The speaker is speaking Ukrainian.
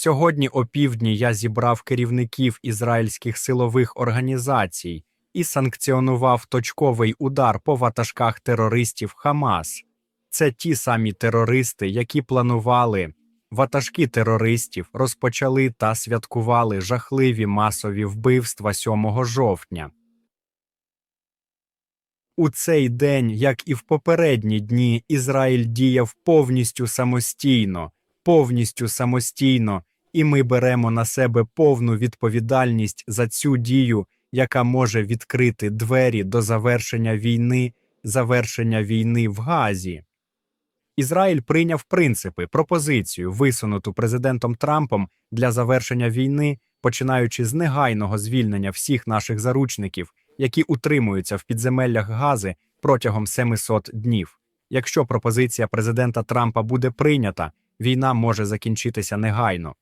Сьогодні опівдні я зібрав керівників ізраїльських силових організацій і санкціонував точковий удар по ватажках терористів Хамас. Це ті самі терористи, які планували. Ватажки терористів розпочали та святкували жахливі масові вбивства 7 жовтня. У цей день, як і в попередні дні, Ізраїль діяв повністю самостійно, повністю самостійно, і ми беремо на себе повну відповідальність за цю дію, яка може відкрити двері до завершення війни, завершення війни в Газі. Ізраїль прийняв принципи, пропозицію, висунуту президентом Трампом для завершення війни, починаючи з негайного звільнення всіх наших заручників, які утримуються в підземеллях Гази протягом 700 днів. Якщо пропозиція президента Трампа буде прийнята, війна може закінчитися негайно.